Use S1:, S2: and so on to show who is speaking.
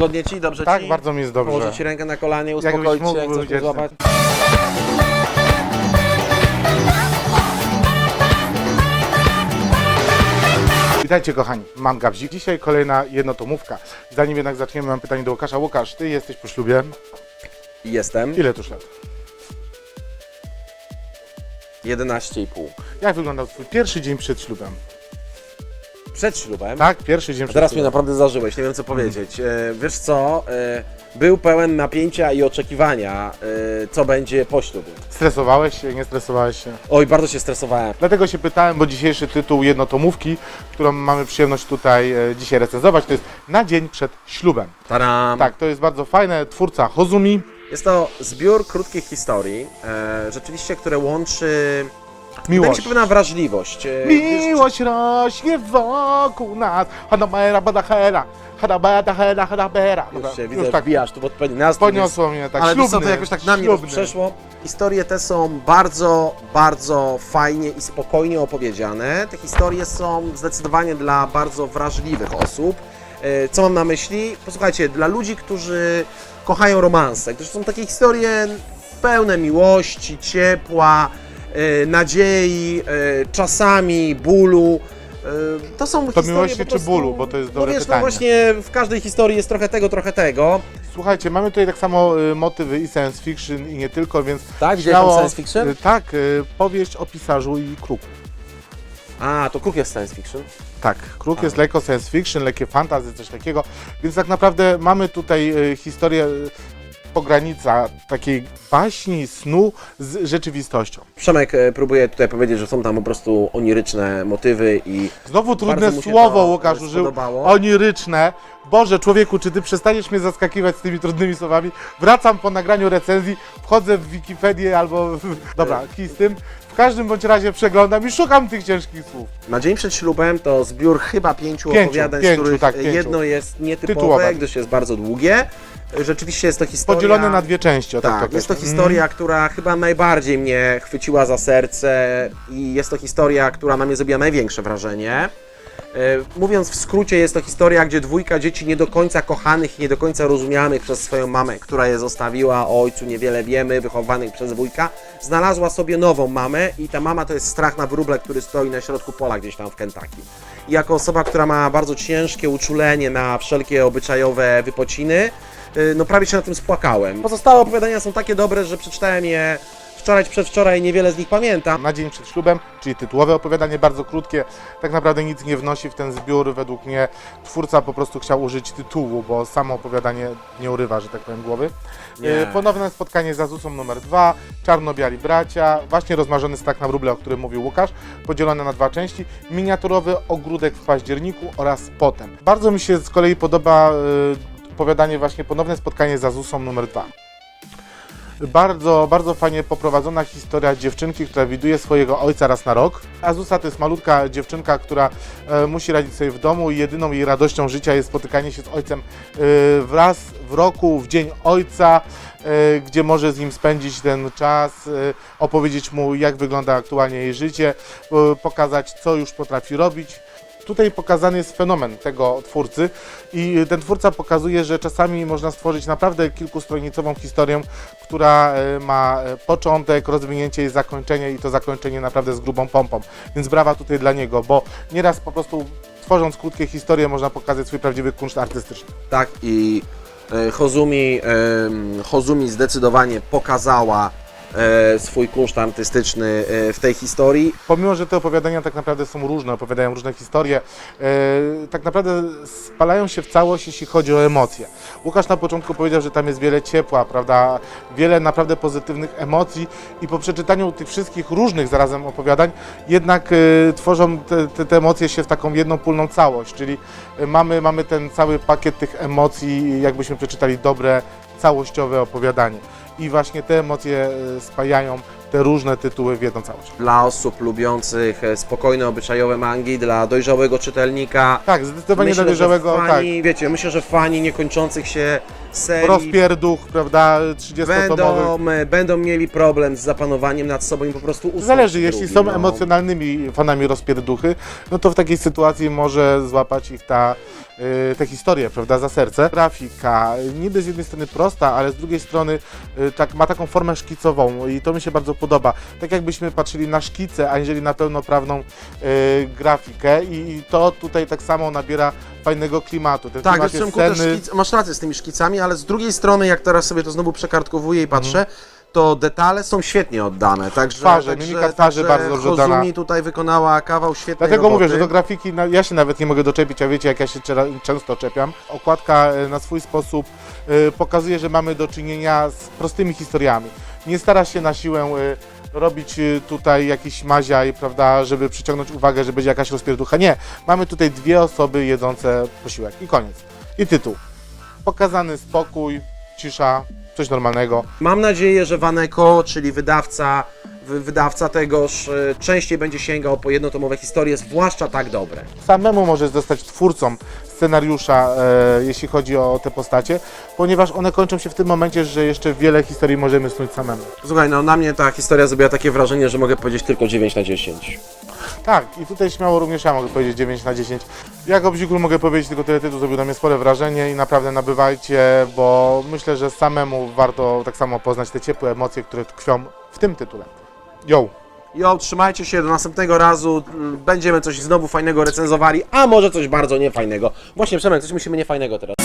S1: Wygodnie ci, dobrze
S2: Tak,
S1: ci?
S2: bardzo mi jest dobrze.
S1: Położyć ci rękę na kolanie, uspokoić się, jak chcesz mnie złapać.
S2: Witajcie kochani, mam Gabzik. Dzisiaj kolejna jednotomówka. Zanim jednak zaczniemy, mam pytanie do Łukasza. Łukasz, ty jesteś po ślubie.
S1: Jestem.
S2: Ile tuż lat?
S1: 11,5.
S2: Jak wyglądał twój pierwszy dzień przed ślubem?
S1: Przed ślubem.
S2: Tak, pierwszy dzień
S1: A
S2: przed
S1: teraz mnie
S2: ślubem.
S1: naprawdę zażyłeś, nie wiem co powiedzieć. E, wiesz co, e, był pełen napięcia i oczekiwania, e, co będzie po ślubie.
S2: Stresowałeś się, nie stresowałeś się?
S1: Oj, bardzo się stresowałem.
S2: Dlatego się pytałem, bo dzisiejszy tytuł jednotomówki, którą mamy przyjemność tutaj e, dzisiaj recenzować, to jest Na dzień przed ślubem.
S1: Taram.
S2: Tak, to jest bardzo fajne. Twórca Hozumi.
S1: Jest to zbiór krótkich historii, e, rzeczywiście, które łączy...
S2: Miłość.
S1: się pewna wrażliwość. E,
S2: Miłość rośnie wokół nas. Hanabera badachera. Hanabera hera hanabera.
S1: Już
S2: Dobra,
S1: się widzę,
S2: Już tak
S1: wbijasz tu w odpowiedni nastrój.
S2: poniosło mnie tak
S1: Ale
S2: ślubny.
S1: co, to jakoś tak na mnie
S2: ślubny.
S1: przeszło. Historie te są bardzo, bardzo fajnie i spokojnie opowiedziane. Te historie są zdecydowanie dla bardzo wrażliwych osób. E, Co mam na myśli? Posłuchajcie, dla ludzi, którzy kochają romanse, którzy są takie historie pełne miłości, ciepła, nadziei, e, czasami bólu. e, To są historie
S2: miłości
S1: po
S2: czy
S1: prostu-
S2: bólu? Bo to jest dobre
S1: no wiesz,
S2: pytanie.
S1: No właśnie w każdej historii jest trochę tego, trochę tego.
S2: Słuchajcie, mamy tutaj tak samo y, motywy i science fiction i nie tylko, więc
S1: Tak, gdzie
S2: śmiało,
S1: science fiction?
S2: y, Tak, y, powieść o pisarzu i kruku.
S1: A, to Kruk jest science fiction.
S2: Tak, kruk
S1: A.
S2: jest lekko science fiction, lekkie fantasy, coś takiego, więc tak naprawdę mamy tutaj y, historię y, pogranica takiej baśni, snu z rzeczywistością.
S1: Przemek e, próbuje tutaj powiedzieć, że są tam po prostu oniryczne motywy i
S2: Znowu trudne
S1: Bardzo mu się
S2: słowo
S1: to,
S2: Łukasz
S1: e,
S2: użył,
S1: spodobało.
S2: oniryczne. Boże, człowieku, czy ty przestaniesz mnie zaskakiwać z tymi trudnymi słowami? Wracam po nagraniu recenzji, wchodzę w Wikipedię albo... w- Dobra, kij z tym. W każdym bądź razie przeglądam i szukam tych ciężkich słów.
S1: na dzień przed ślubem to zbiór chyba pięciu,
S2: Pięciu,
S1: opowiadań,
S2: pięciu,
S1: z których
S2: tak, pięciu.
S1: jedno jest nietypowe,
S2: Tytułowe.
S1: gdyż jest bardzo długie. Rzeczywiście jest to historia...
S2: Podzielone na dwie części, o tak,
S1: Tak, jest to historia, która chyba najbardziej mnie chwyciła za serce i jest to historia, która na mnie zrobiła największe wrażenie. E, Mówiąc w skrócie, jest to historia, gdzie dwójka dzieci nie do końca kochanych i nie do końca rozumianych przez swoją mamę, która je zostawiła, o ojcu niewiele wiemy, wychowanych przez wujka, znalazła sobie nową mamę i ta mama to jest strach na wróble, który stoi na środku pola gdzieś tam w Kentucky. I jako osoba, która ma bardzo ciężkie uczulenie na wszelkie obyczajowe wypociny, no prawie się na tym spłakałem. Pozostałe opowiadania są takie dobre, że przeczytałem je wczoraj czy przedwczoraj, niewiele z nich pamiętam.
S2: Na dzień przed ślubem, czyli tytułowe opowiadanie, bardzo krótkie, tak naprawdę nic nie wnosi w ten zbiór. Według mnie twórca po prostu chciał użyć tytułu, bo samo opowiadanie nie urywa, że tak powiem, głowy.
S1: Nie.
S2: E, Ponowne spotkanie z Azusą numer dwa, czarno-biali bracia, właśnie rozmarzony stak na wróble, o którym mówił Łukasz, podzielone na dwa części, miniaturowy ogródek w październiku oraz potem. Bardzo mi się z kolei podoba e, opowiadanie właśnie ponowne spotkanie z Azusą numer dwa. Bardzo, bardzo fajnie poprowadzona historia dziewczynki, która widuje swojego ojca raz na rok. Azusa to jest malutka dziewczynka, która e, musi radzić sobie w domu i jedyną jej radością życia jest spotykanie się z ojcem e, wraz w roku, w dzień ojca, e, gdzie może z nim spędzić ten czas, e, opowiedzieć mu jak wygląda aktualnie jej życie, e, pokazać co już potrafi robić. Tutaj pokazany jest fenomen tego twórcy i ten twórca pokazuje, że czasami można stworzyć naprawdę kilkustronicową historię, która e, ma e, początek, rozwinięcie i zakończenie i to zakończenie naprawdę z grubą pompą. Więc brawa tutaj dla niego, bo nieraz po prostu tworząc krótkie historie można pokazać swój prawdziwy kunszt artystyczny.
S1: Tak i e, Hozumi, Hozumi zdecydowanie pokazała e, swój kunszt artystyczny e, w tej historii.
S2: Pomimo, że te opowiadania tak naprawdę są różne, opowiadają różne historie, e, tak naprawdę spalają się w całość, jeśli chodzi o emocje. Łukasz na początku powiedział, że tam jest wiele ciepła, prawda, wiele naprawdę pozytywnych emocji i po przeczytaniu tych wszystkich różnych zarazem opowiadań, jednak tworzą te, te, te emocje się w taką jedną pólną całość, czyli mamy, mamy ten cały pakiet tych emocji, jakbyśmy przeczytali dobre, całościowe opowiadanie. I właśnie te emocje e, spajają te różne tytuły w jedną całość.
S1: Dla osób lubiących e, spokojne, obyczajowe mangi, dla dojrzałego czytelnika.
S2: Tak, zdecydowanie
S1: myślę,
S2: dla dojrzałego,
S1: że
S2: tak.
S1: fani, wiecie, myślę, że fani niekończących się serii
S2: Rozpierduch, prawda, 30-tomowych.
S1: będą, e, będą mieli problem z zapanowaniem nad sobą i po prostu usunąć
S2: Zależy, jeśli
S1: drugi,
S2: są
S1: no.
S2: emocjonalnymi fanami rozpierduchy, no to w takiej sytuacji może złapać ich ta, te historie, prawda, za serce. Grafika, niby z jednej strony prosta, ale z drugiej strony tak, ma taką formę szkicową i to mi się bardzo podoba. Tak jakbyśmy patrzyli na szkicę, aniżeli na pełnoprawną y, grafikę i, i to tutaj tak samo nabiera fajnego klimatu. Ten
S1: Tak,
S2: klimat jest
S1: też
S2: senny.
S1: szkic, masz rację z tymi szkicami, ale z drugiej strony, jak teraz sobie to znowu przekartkowuję i
S2: Mhm.
S1: patrzę, to detale są świetnie oddane. Także,
S2: Twarze,
S1: także,
S2: mimika twarzy
S1: także
S2: bardzo dobrze
S1: Hozumi
S2: oddana.
S1: tutaj wykonała kawał świetnej
S2: Dlatego
S1: roboty.
S2: mówię, że do grafiki na, ja się nawet nie mogę doczepić, a wiecie jak ja się czera- często czepiam. Okładka e, na swój sposób pokazuje, że mamy do czynienia z prostymi historiami. Nie stara się na siłę e, robić e, tutaj jakiś maziaj, prawda, żeby przyciągnąć uwagę, że będzie jakaś rozpierducha. Nie, mamy tutaj dwie osoby jedzące posiłek i koniec. I tytuł. Pokazany spokój, cisza, coś normalnego.
S1: Mam nadzieję, że Waneko, czyli wydawca, wy- wydawca tegoż, częściej będzie sięgał po jednotomowe historie, zwłaszcza tak dobre.
S2: samemu możesz zostać twórcą scenariusza, e, jeśli chodzi o te postacie, ponieważ one kończą się w tym momencie, że jeszcze wiele historii możemy snuć samemu.
S1: Słuchaj, no na mnie ta historia zrobiła takie wrażenie, że mogę powiedzieć tylko 9 na 10.
S2: Tak, i tutaj śmiało również ja mogę powiedzieć 9 na 10. Jako bzikul mogę powiedzieć tylko tyle tytuł, zrobił na mnie spore wrażenie i naprawdę nabywajcie, bo myślę, że samemu warto tak samo poznać te ciepłe emocje, które tkwią w tym tytule. Yo!
S1: Jo, trzymajcie się, do następnego razu będziemy coś znowu fajnego recenzowali, a może coś bardzo niefajnego. Właśnie, Przemek, coś musimy niefajnego teraz.